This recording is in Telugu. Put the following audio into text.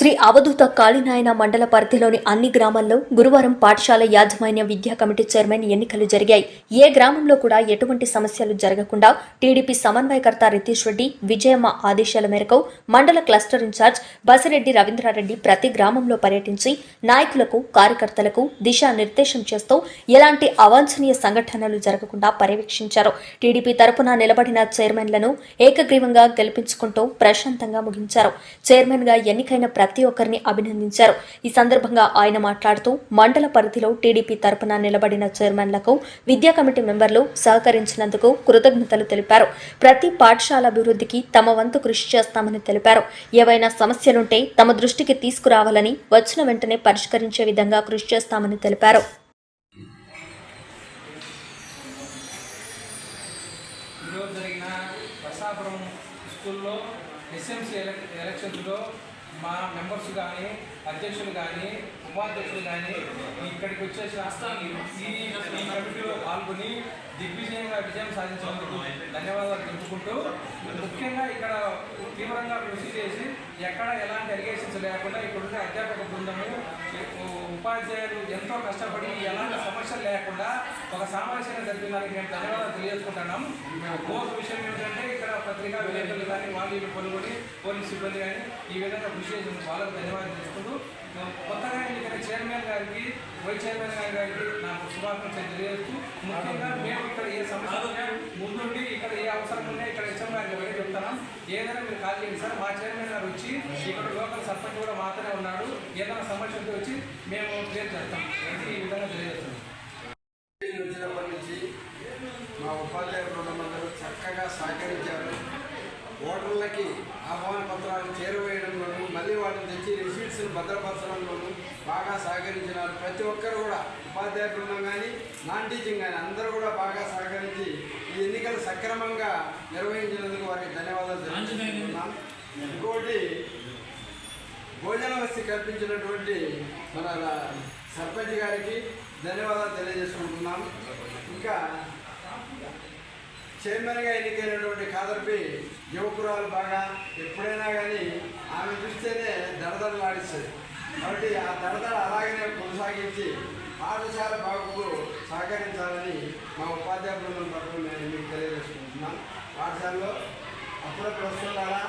శ్రీ అవధూత కాళీనాయన మండల పరిధిలోని అన్ని గ్రామాల్లో గురువారం పాఠశాల యాజమాన్య విద్యా కమిటీ చైర్మన్ ఎన్నికలు జరిగాయి. ఏ గ్రామంలో కూడా ఎటువంటి సమస్యలు జరగకుండా టీడీపీ సమన్వయకర్త రితీష్ రెడ్డి విజయమ్మ ఆదేశాల మేరకు మండల క్లస్టర్ ఇన్ఛార్జ్ బసిరెడ్డి రవీంద్రారెడ్డి ప్రతి గ్రామంలో పర్యటించి నాయకులకు కార్యకర్తలకు దిశానిర్దేశం చేస్తూ ఎలాంటి అవాంఛనీయ సంఘటనలు జరగకుండా పర్యవేక్షించారు. టీడీపీ తరపున నిలబడిన చైర్మన్లను ఏకగ్రీవంగా గెలిపించుకుంటూ ప్రశాంతంగా ముగించారు. చైర్మన్గా ఎన్నికైన ప్రతి ప్రతి ఒక్కరిని అభినందించారు. ఈ సందర్భంగా ఆయన మాట్లాడుతూ మండల పరిధిలో టీడీపీ తరపున నిలబడిన చైర్మన్లకు విద్యా కమిటీ మెంబర్లు సహకరించినందుకు కృతజ్ఞతలు తెలిపారు. ప్రతి పాఠశాల అభివృద్ధికి తమ వంతు కృషి చేస్తామని తెలిపారు. ఏవైనా సమస్యలుంటే తమ దృష్టికి తీసుకురావాలని వచ్చిన వెంటనే పరిష్కరించే విధంగా కృషి చేస్తామని తెలిపారు. ఈరోజు జరిగిన బసాపురం స్కూల్లో ఎస్ఎంసీ ఎలక్షన్స్లో మా మెంబర్స్ కానీ అధ్యక్షులు కానీ ఉపాధ్యక్షులు కానీ ఇక్కడికి వచ్చేసి ఈ ఈ కమిటీలో పాల్గొని దిగ్విజయంగా విజయం సాధించినందుకు ధన్యవాదాలు తెలుపుకుంటూ ముఖ్యంగా ఇక్కడ తీవ్రంగా కృషి చేసి ఎక్కడ ఎలాంటి అలిగేషన్స్ లేకుండా ఇక్కడున్న అధ్యాపక బృందము ఉపాధ్యాయులు ఎంతో కష్టపడి ఎలాంటి సమస్యలు లేకుండా ఒక సమావేశంగా జరిపిన దానికి మేము ధన్యవాదాలు తెలియజేసుకుంటున్నాం. ఇంకొక విషయం ఏంటంటే ఇక్కడ పత్రికా విలేకరులు కానీ వాళ్ళు వీళ్ళు కొనుగోని పోలీస్ సిబ్బంది కానీ ఈ విధంగా కృషి చేసిన వాళ్ళకు ధన్యవాదాలు తెలుసుకుంటూ కొత్తగా ఎన్నికైన చైర్మన్ గారికి వైస్ చైర్మన్ గారి గారికి నాకు శుభాకాంక్షలు తెలియజేస్తూ ముఖ్యంగా మేము ఇక్కడ ఏ సమస్య ముందుండి ఇక్కడ ఉన్నాయి ఇక్కడ హెచ్ఎం గారికి చెప్తాను. ఏదైనా మీరు కాల్ చేయండి సార్. మా చైర్మన్ గారు వచ్చి ఇక్కడ లోకల్ సర్పంచ్ కూడా మాత్రమే ఉన్నాడు ఏదైనా సమస్య వచ్చి మేము క్లియర్ చేస్తాం. ఇది ఈ విధంగా తెలియజేస్తున్నాం వచ్చినప్పటి నుంచి మా ఉపాధ్యాయ బృందమందరూ చక్కగా సహకరించారు. ఓటర్లకి ఆహ్వాన పత్రాలు చేరువేయడంలోనూ మళ్ళీ వాటిని తెచ్చి రిసీట్స్ని భద్రపరచడంలోను బాగా సహకరించినారు. ప్రతి ఒక్కరు కూడా ఉపాధ్యాయ బృందం కానీ నాన్ టీచింగ్ కానీ అందరూ కూడా బాగా సహకరించి ఎన్నికలు సక్రమంగా నిర్వహించినందుకు వారికి ధన్యవాదాలు ఇంకోటి భోజన వసతి కల్పించినటువంటి మన సర్పంచ్ గారికి ధన్యవాదాలు తెలియజేసుకుంటున్నాం. ఇంకా చైర్మన్గా ఎన్నికైనటువంటి కాదర్పి యువకురాలు బాగా ఎప్పుడైనా కానీ ఆమె చూస్తేనే దడదడలాడిస్తుంది. కాబట్టి ఆ దడదడ అలాగనే కొనసాగించి పాఠశాల బాగుకు సహకరించాలని మా ఉపాధ్యాయ బృందం తరఫున నేను మీకు తెలియజేసుకుంటున్నాను పాఠశాలలో అప్పుడప్పుడు వస్తుండాలా